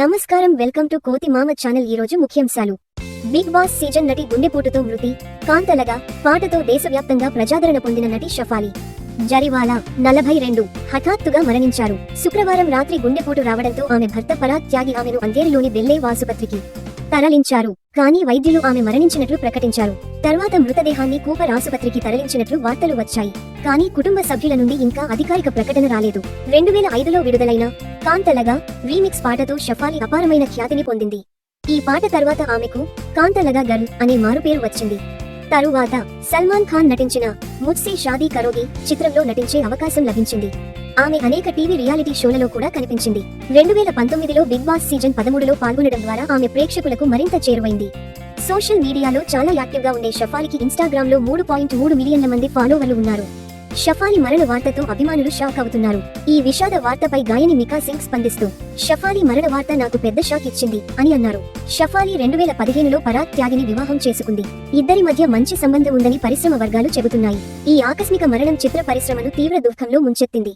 నమస్కారం welcome to కోతి మామ ఛానల్. ఈ రోజు ముఖ్యాంశాలు. బిగ్ బాస్ సీజన్ నటి గుండెపోటుతో మృతి కాంతలగా పాటతో దేశవ్యాప్తంగా ప్రజాదరణ పొందిన నటి షఫాలి. జరివాలా నలభై రెండు హఠాత్తుగా మరణించారు. శుక్రవారం రాత్రి గుండెపోటు రావడంతో ఆమె భర్త పరాగ్ త్యాగి ఆమెను అంధేరిలోని బెల్లే ఆసుపత్రికి తరలించారు. కానీ వైద్యులు ఆమె మరణించినట్లు ప్రకటించారు. తర్వాత మృతదేహాన్ని కూపర్ ఆసుపత్రికి తరలించినట్లు వార్తలు వచ్చాయి. కానీ కుటుంబ సభ్యుల నుండి ఇంకా అధికారిక ప్రకటన రాలేదు. రెండు వేల ఐదులో విడుదలైన కాంతలగా రీమిక్స్ పాటతో షఫాలి అపారమైన ఖ్యాతిని పొందింది. ఈ పాట తర్వాత ఆమెకు కాంతలగా గర్ల్ అనే మారుపేరు వచ్చింది. తరువాత సల్మాన్ ఖాన్ నటించిన ముజ్సే షాదీ కరోగి చిత్రంలో నటించే అవకాశం లభించింది. ఆమె అనేక టీవీ రియాలిటీ షోలలో కూడా కనిపించింది. రెండు వేల పంతొమ్మిదిలో బిగ్ బాస్ సీజన్ పదమూడులో పాల్గొనడం ద్వారా ఆమె ప్రేక్షకులకు మరింత చేరువైంది. సోషల్ మీడియాలో చాలా యాక్టివ్గా ఉండే షఫాలికి ఇన్స్టాగ్రామ్లో మూడు పాయింట్ మూడు మిలియన్ల మంది ఫాలోవర్లు ఉన్నారు. షఫాలి మరణ వార్తతో అభిమానులు షాక్ అవుతున్నారు. ఈ విషాద వార్తపై గాయని మికా సింగ్ స్పందిస్తూ షఫాలి మరణ వార్త నాకు పెద్ద షాక్ ఇచ్చింది అని అన్నారు. షఫాలి రెండు వేల పదిహేనులో పరాగ్ త్యాగిని వివాహం చేసుకుంది. ఇద్దరి మధ్య మంచి సంబంధం ఉందని పరిశ్రమ వర్గాలు చెబుతున్నాయి. ఈ ఆకస్మిక మరణం చిత్ర పరిశ్రమను తీవ్ర దుఃఖంలో ముంచెత్తింది.